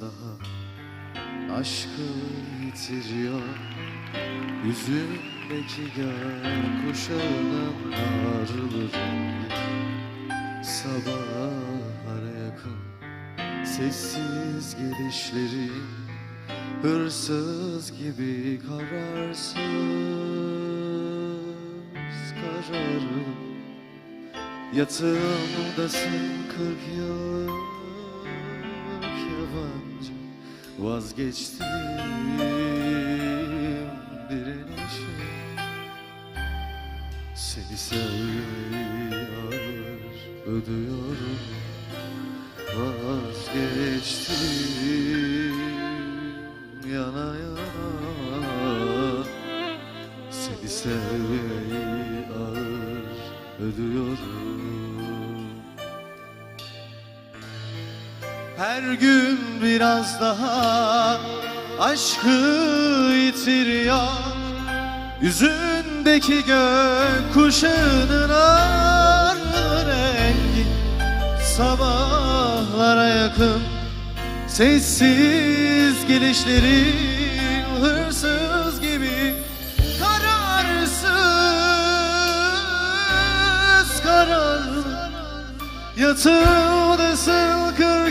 daha Aşkı yitiriyor Yüzündeki gökkuşağının ağrıları Sabahlara yakın Sessiz gelişleri Hırsız gibi kararsız kararım Yatağımdasın kırk yıllık Vazgeçtim direnişe. Seni ağır ödüyorum. Vazgeçtim yana yana. Seni sevmeyi ödüyorum Her gün biraz daha aşkı yitiriyor. Yüzündeki gök kuşunun ağır rengi Sabahlara yakın. Sessiz gelişlerin hırsız gibi Kararsız karar yatırdısın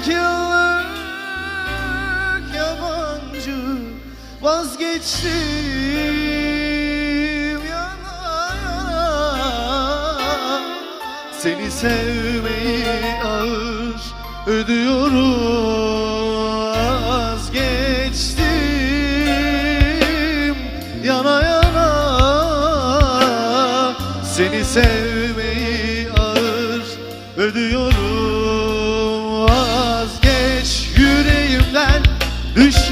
40 yıllık yabancı vazgeçtim yana yana. Seni sevmeyi ağır ödüyorum. Vazgeçtim yana yana. Seni sevmeyi ağır ödüyorum.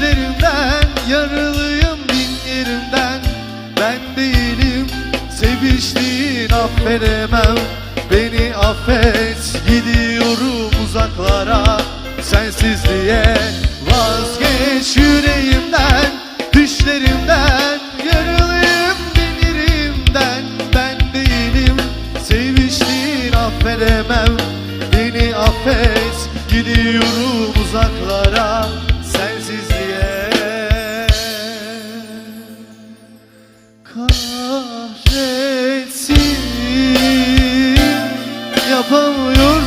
Düşlerimden yaralıyım bin yerimden Ben değilim seviştiğin affedemem. Beni affet gidiyorum uzaklara. Sensizliğe vazgeç yüreğimden. Düşlerimden yaralıyım bin yerimden Ben değilim seviştiğin affedemem. Beni affet gidiyorum uzaklara kahretsin yapamıyorum.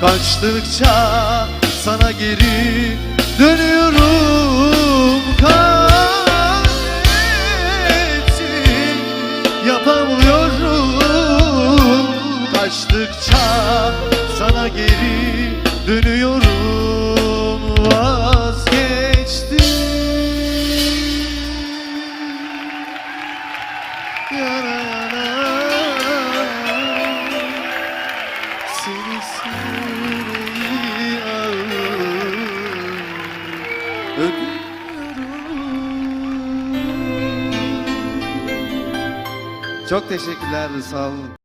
Kaçtıkça sana geri dönüyorum. Kahretsin yapamıyorum. Kaçtıkça sana geri dönüyorum Çok teşekkürler sağ olun.